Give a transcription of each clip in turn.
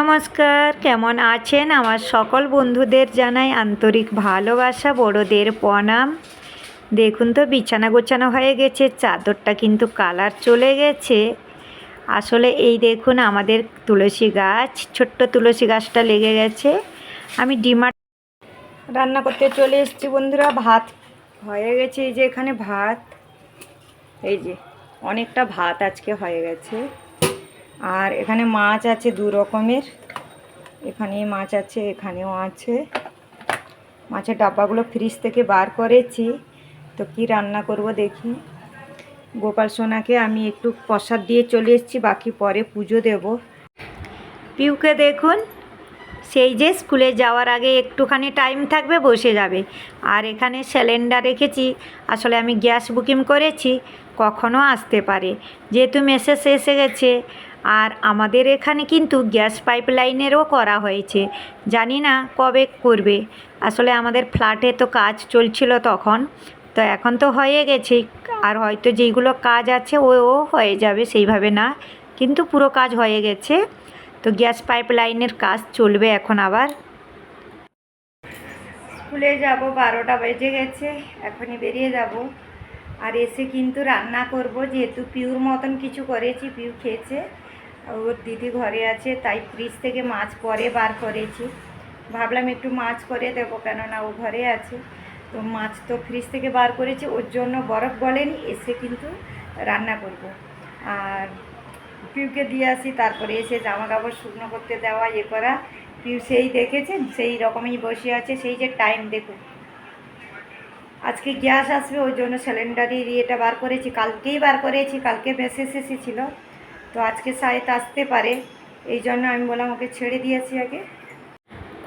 নমস্কার, কেমন আছেন আমার সকল বন্ধুদের জানাই আন্তরিক ভালোবাসা, বড়দের প্রণাম। দেখুন তো, বিছানা গোছানো হয়ে গেছে, চাদরটা কিন্তু কালার চলে গেছে। আসলে এই দেখুন, আমাদের তুলসী গাছ, ছোট্ট তুলসী গাছটা লেগে গেছে। আমি ডিমা রান্না করতে চলে এসেছি বন্ধুরা, ভাত হয়ে গেছে, এই যে এখানে ভাত। এই যে, অনেকটা ভাত আজকে হয়ে গেছে। আর এখানে মাছ আছে দু রকমের। এখানে মাছ আছে, এখানেও আছে। মাছের ডাব্বাগুলো ফ্রিজ থেকে বার করেছি। তো কি রান্না করব দেখি। গোপাল সোনাকে আমি একটু প্রসাদ দিয়ে চলে এসেছি, বাকি পরে পুজো দেব। পিউকে দেখুন, সেই যে স্কুলে যাওয়ার আগে একটুখানি টাইম থাকবে, বসে যাবে। আর এখানে সিলিন্ডার রেখেছি, আসলে আমি গ্যাস বুকিং করেছি কখনও আসতে পারে। যেহেতু মেসেজ এসে গেছে আর আমাদের এখানে কিন্তু গ্যাস পাইপ লাইনেরও করা হয়েছে। জানি না কবে করবে। আসলে আমাদের ফ্ল্যাটে তো কাজ চলছিল তখন। তো এখন তো হয়ে গেছে। আর হয়তো যেইগুলো কাজ আছে ও ও হয়ে যাবে, সেইভাবে না। কিন্তু পুরো কাজ হয়ে গেছে। তো গ্যাস পাইপ লাইনের কাজ চলবে এখন আবার। স্কুলে যাব, বারোটা বেজে গেছে। এখনই বেরিয়ে যাব। আর এসে কিন্তু রান্না করব। যেহেতু পিউর মতন কিছু করেছি, পিউ খেয়েছে। ওর দিদি ঘরে আছে, তাই ফ্রিজ থেকে মাছ পরে বার করেছি। ভাবলাম একটু মাছ করে দেবো কেননা ও ঘরে আছে। তো মাছ তো ফ্রিজ থেকে বার করেছি, ওর জন্য বরফ গলেনি, এসে কিন্তু রান্না করব। আর পিউকে দিয়ে আসি, তারপরে এসে জামা কাপড় শুকনো করতে দেওয়া ইয়ে করা। পিউ সেই দেখেছেন সেই রকমই বসে আছে, সেই যে টাইম দেখুন আজকে গ্যাস আসবে ওই জন্য সিলিন্ডারের ইয়েটা বার করেছি, কালকেই বার করেছি, কালকে মেসেজ এসেছিল। তো আজকে সাইত আসতে পারে, এই জন্য আমি বললাম ওকে ছেড়ে দিয়েছি আগে।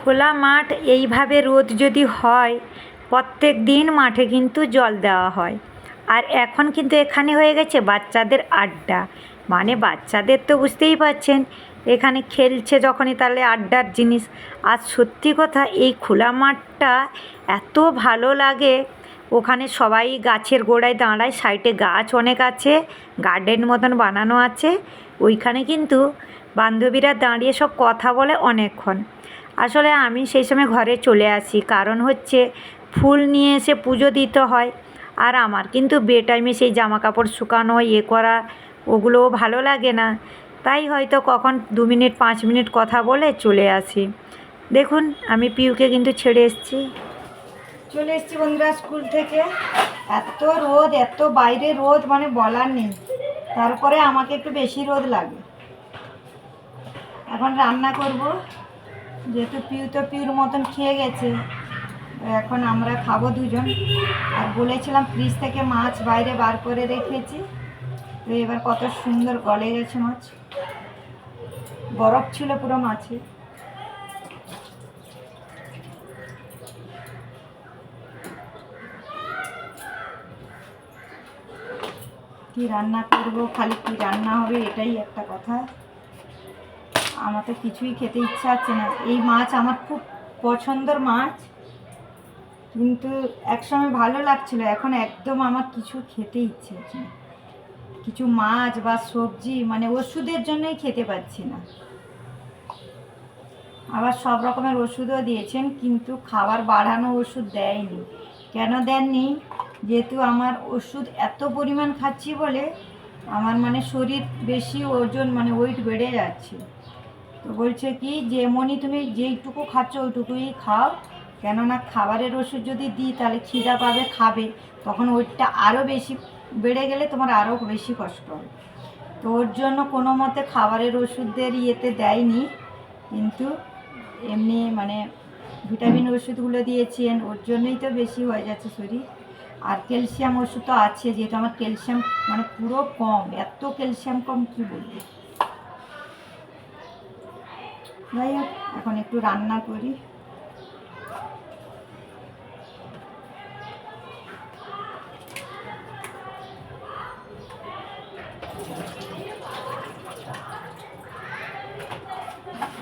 খোলা মাঠ এইভাবে রোদ যদি হয়, প্রত্যেক দিন মাঠে কিন্তু জল দেওয়া হয়। আর এখন কিন্তু এখানে হয়ে গেছে বাচ্চাদের আড্ডা। মানে বাচ্চাদের তো বুঝতেই পারছেন, এখানে খেলছে যখনই তাহলে আড্ডার জিনিস। আর সত্যি কথা, এই খোলা মাঠটা এত ভালো লাগে ওখানে সবাই গাছের গোড়ায় দাঁড়ায়, সাইডে গাছ অনেক আছে গার্ডেন মতন বানানো আছে। ওইখানে কিন্তু বান্ধবীরা দাঁড়িয়ে সব কথা বলে অনেকক্ষণ। আসলে আমি সেই সময় ঘরে চলে আসি, কারণ হচ্ছে ফুল নিয়ে এসে পুজো দিতে হয়। আর আমার কিন্তু বে টাইমে সেই জামা কাপড় শুকানো ইয়ে করা, ওগুলোও ভালো লাগে না। তাই হয়তো কখন দু মিনিট, পাঁচ মিনিট কথা বলে চলে আসি। দেখুন, আমি পিউকে কিন্তু ছেড়ে এসেছি। চলে এসেছি বন্ধুরা স্কুল থেকে। এত রোদ, এত বাইরে রোদ মানে বলার নেই। তারপরে আমাকে একটু বেশি রোদ লাগে। এখন রান্না করব। যেহেতু পিউ তো পিউর মতন খেয়ে গেছে এখন আমরা খাব দুজন। আর বলেছিলাম ফ্রিজ থেকে মাছ বাইরে বার করে রেখেছি। তো এবার কত সুন্দর গলে গেছে মাছ। বরফ ছিল পুরো মাছে কি রান্না করব, খালি কি রান্না হবে, এটাই একটা কথা। আমার তো কিছুই খেতে ইচ্ছা হচ্ছে না। এই মাছ আমার খুব পছন্দের মাছ, কিন্তু একসময় ভালো লাগছিল, এখন একদম আমার কিছু খেতে ইচ্ছে হচ্ছে না। কিছু মাছ বা সবজি মানে ওষুধের জন্যই খেতে পাচ্ছি না। আবার সব রকমের ওষুধও দিয়েছেন, কিন্তু খাবার বাড়ানো ওষুধ দেয়নি। কেন দেননি? যেহেতু আমার ওষুধ এত পরিমাণ খাচ্ছি বলে আমার মানে শরীর বেশি ওজন মানে ওয়েট বেড়ে যাচ্ছে। তো বলছে কি যেমনই তুমি যেইটুকু খাচ্ছ ওইটুকুই খাও, কেননা খাবারের ওষুধ যদি দিই তাহলে খিদা পাবে, খাবে। তখন ওইটা আরও বেশি বেড়ে গেলে তোমার আরও বেশি কষ্ট হবে। তো ওর জন্য কোনো মতে খাবারের ওষুধদের ইয়েতে দেয়নি, কিন্তু এমনি মানে ভিটামিন ওষুধগুলো দিয়েছেন, ওর জন্যই তো বেশি হয়ে যাচ্ছে শরীর। আর ক্যালসিয়াম ওষুধ তো আছে, যেহেতু আমার ক্যালসিয়াম মানে পুরো কম, এত ক্যালসিয়াম কম কি বলব? যাই হোক, এখন একটু রান্না করি।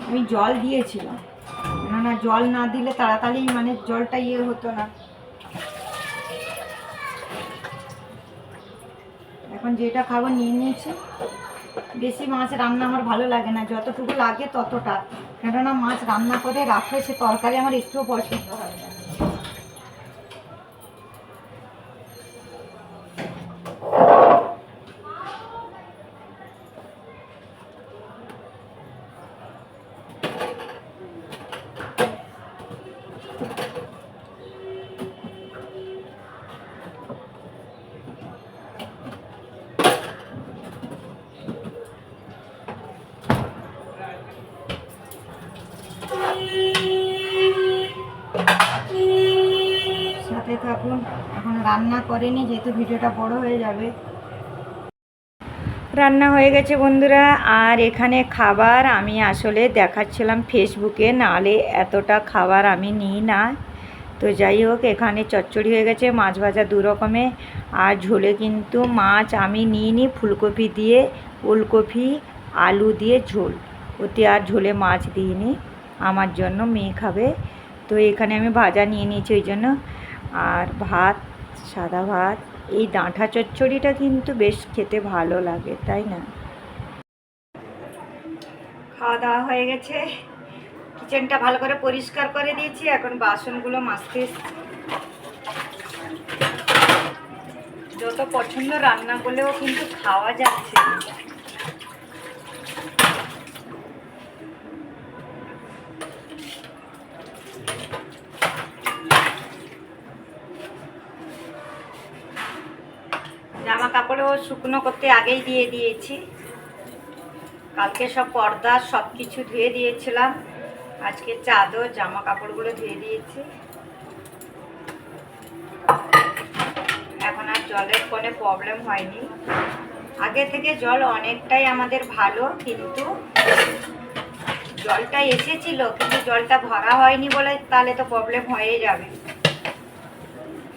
আমি জল দিয়েছিলাম। কেননা জল না দিলে তাড়াতাড়ি মানে জলটা ইয়ে হতো না। এখন যেটা খাব নিয়ে নিয়েছি। বেশি মাছ রান্না আমার ভালো লাগে না, যতটুকু লাগে ততটা। কেননা মাছ রান্না করে রাখলে সে তরকারি আমার একটুও পছন্দ হয় না। সাথে থাকুন এখন রান্না করেনি, যেহেতু ভিডিওটা বড় হয়ে যাবে। রান্না হয়ে গেছে বন্ধুরা, আর এখানে খাবার আমি আসলে দেখাচ্ছিলাম ফেসবুকে, নালে এতটা খাবার আমি নিই না। তো যাই হোক, এখানে চচ্চড়ি হয়ে গেছে, মাছ ভাজা দু রকমে, আর ঝোলে কিন্তু মাছ আমি নিইনি, ফুলকপি দিয়ে, ওলকপি, আলু দিয়ে ঝোল। ওতে আর ঝোলে মাছ দিইনি, আমার জন্য মেয়ে খাবে। তো এখানে আমি ভাজা নিয়ে নিয়েছি, ওই জন্য আর ভাত, সাদা ভাত, এই ডাঁটা চচ্চড়িটা কিন্তু বেশ খেতে ভালো লাগে, তাই না? খাওয়া দাওয়া হয়ে গেছে। কিচেনটা ভালো করে পরিষ্কার করে দিয়েছি, এখন বাসনগুলো মাজতে যত পছন্দ রান্না করলেও কিন্তু খাওয়া যাচ্ছে না। জামা কাপড়ও শুকনো করতে আগেই দিয়ে দিয়েছি। কালকে সব পর্দা সব কিছু ধুয়ে দিয়েছিলাম। আজকে চাদর জামা কাপড়গুলো ধুয়ে দিয়েছি। এখন আর জলের কোনো প্রবলেম হয়নি। আগে থেকে জল অনেকটাই আমাদের ভালো, কিন্তু জলটা এসেছিল, কিন্তু জলটা ভরা হয়নি বলে তাহলে তো প্রবলেম হয়ে যাবে।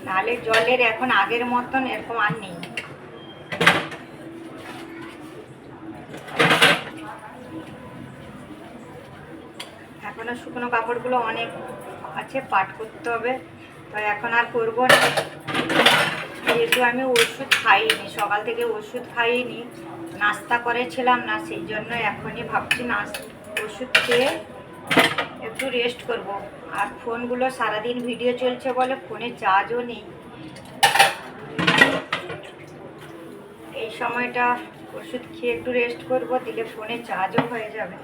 নাহলে জলের এখন আগের মতন এরকম আর নেই। এখনও শুকনো কাপড়গুলো অনেক আছে, পাট করতে হবে। তো এখন আর করব না। যেহেতু আমি ওষুধ খাইনি, সকাল থেকে ওষুধ খাইনি, নাস্তা করেছিলাম না, সেই জন্য এখনই ভাবছি নাস ওষুধ খেয়ে একটু রেস্ট করব। আর ফোনগুলো সারাদিন ভিডিও চলছে বলে ফোনে চার্জও নেই। এই সময়টা ওষুধ খেয়ে একটু রেস্ট করব, দিলে ফোনে চার্জও হয়ে যাবে।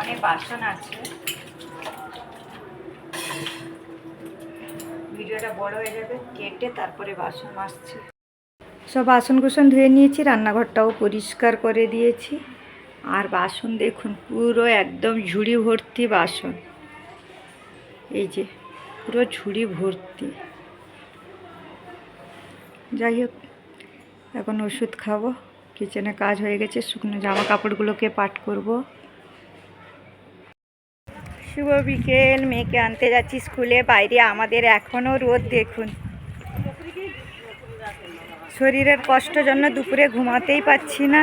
অনেক বাসন আছে। বড় হয়ে যাবে, কেটে তারপরে বাসন সব বাসন কুসন ধুয়ে নিয়েছি, রান্নাঘরটাও পরিষ্কার করে দিয়েছি। আর বাসন দেখুন, পুরো একদম ঝুড়ি ভর্তি বাসন। এই যে, পুরো ঝুড়ি ভর্তি। যাই হোক, এখন ওষুধ খাব। কিচেনে কাজ হয়ে গেছে, শুকনো জামা কাপড়গুলোকে পাট করব। শুভ বিকেল, মেয়েকে আনতে যাচ্ছি স্কুলে, বাইরে আমাদের এখনও রোদ, দেখুন। শরীরের কষ্ট জন্য দুপুরে ঘুমাতেই পাচ্ছি না।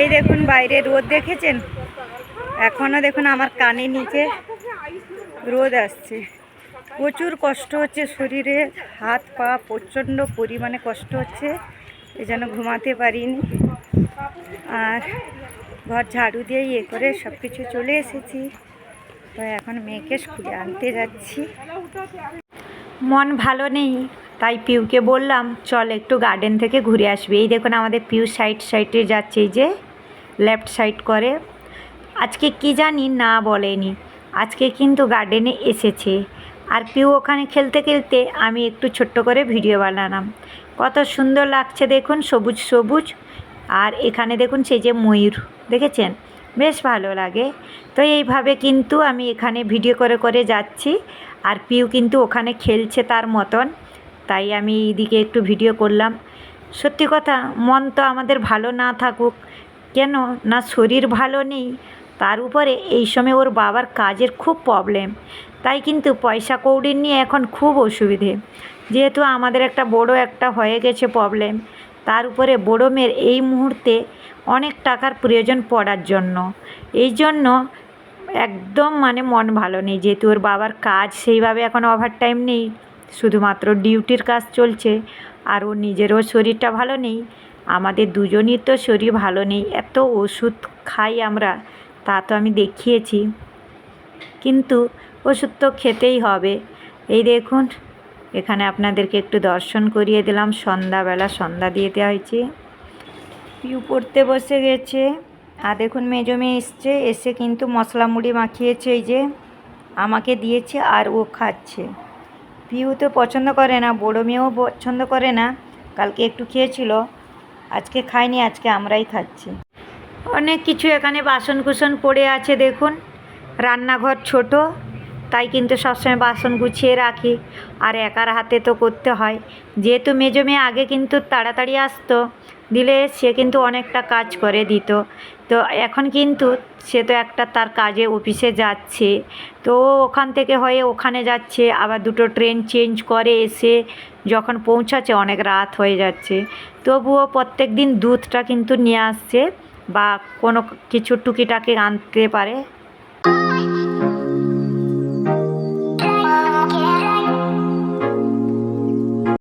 এই দেখুন, বাইরে রোদ দেখেছেন? এখনও দেখুন আমার কানে নিচে রোদ আসছে। প্রচুর কষ্ট হচ্ছে শরীরে, হাত পা প্রচণ্ড পরিমাণে কষ্ট হচ্ছে এই জন্য ঘুমাতে পারিনি। আর ঘর ঝাড়ু দিয়ে ইয়ে করে সব কিছু চলে এসেছি। তো এখন মেয়েকে স্কুলে আনতে যাচ্ছি। মন ভালো নেই, তাই পিউকে বললাম, চল একটু গার্ডেন থেকে ঘুরে আসবি। এই দেখুন আমাদের পিউ সাইড সাইডে যাচ্ছে, এই যে লেফট সাইড করে। আজকে কি জানি না বলেনি, আজকে কিন্তু গার্ডেনে এসেছে। আর পিউ ওখানে খেলতে খেলতে আমি একটু ছোট্ট করে ভিডিও বানালাম। কত সুন্দর লাগছে দেখুন, সবুজ সবুজ। আর এখানে দেখুন সেই যে ময়ূর, দেখেছেন? বেশ ভালো লাগে। তো এইভাবে কিন্তু আমি এখানে ভিডিও করে করে যাচ্ছি। আর পিউ কিন্তু ওখানে খেলছে তার মতন। তাই আমি এইদিকে একটু ভিডিও করলাম। সত্যি কথা, মন তো আমাদের ভালো না থাকুক। কেন? না শরীর ভালো নেই। তার উপরে এই সময় ওর বাবার কাজের খুব প্রবলেম তাই কিন্তু পয়সা কৌড়ি নিয়ে এখন খুব অসুবিধে। যেহেতু আমাদের একটা বড় একটা হয়ে গেছে প্রবলেম তার উপরে বড় মেয়ের এই মুহূর্তে অনেক টাকার প্রয়োজন পড়ার জন্য। এই জন্য একদম মানে মন ভালো নেই, যেহেতু ওর বাবার কাজ সেইভাবে এখন ওভার টাইম নেই। শুধুমাত্র ডিউটির কাজ চলছে, আর ওর নিজেরও শরীরটা ভালো নেই। আমাদের দুজনই তো শরীর ভালো নেই, এত ওষুধ খাই আমরা। তা তো আমি দেখিয়েছি। কিন্তু ওষুধ তো খেতেই হবে। এই দেখুন, এখানে আপনাদেরকে একটু দর্শন করিয়ে দিলাম। সন্ধ্যাবেলা সন্ধ্যা দিয়ে দেওয়া হয়েছে। পিউ পড়তে বসে গেছে? আর দেখুন, মেজো মেয়ে এসছে, এসে কিন্তু মশলা মুড়ি মাখিয়েছে, এই যে আমাকে দিয়েছে আর ও খাচ্ছে। পিউ তো পছন্দ করে না, বড়ো মেয়েও পছন্দ করে না, কালকে একটু খেয়েছিল, আজকে খায়নি, আজকে আমরাই খাচ্ছি। অনেক কিছু এখানে বাসন কুসন পড়ে আছে, দেখুন। রান্নাঘর ছোট, তাই কিন্তু সবসময় বাসন গুছিয়ে রাখি। আর একার হাতে তো করতে হয়। যেহেতু মেজো মেয়ে আগে কিন্তু তাড়াতাড়ি আসতো, দিলে সে কিন্তু অনেকটা কাজ করে দিত। তো এখন কিন্তু সে তো একটা তার কাজে অফিসে যাচ্ছে। তো ওখান থেকে হয়ে ওখানে যাচ্ছে, আবার দুটো ট্রেন চেঞ্জ করে এসে যখন পৌঁছাচ্ছে, অনেক রাত হয়ে যাচ্ছে। তবুও প্রত্যেক দিন দুধটা কিন্তু নিয়ে আসছে। বা কোনো কিছু টুকিটাকি আনতে পারে।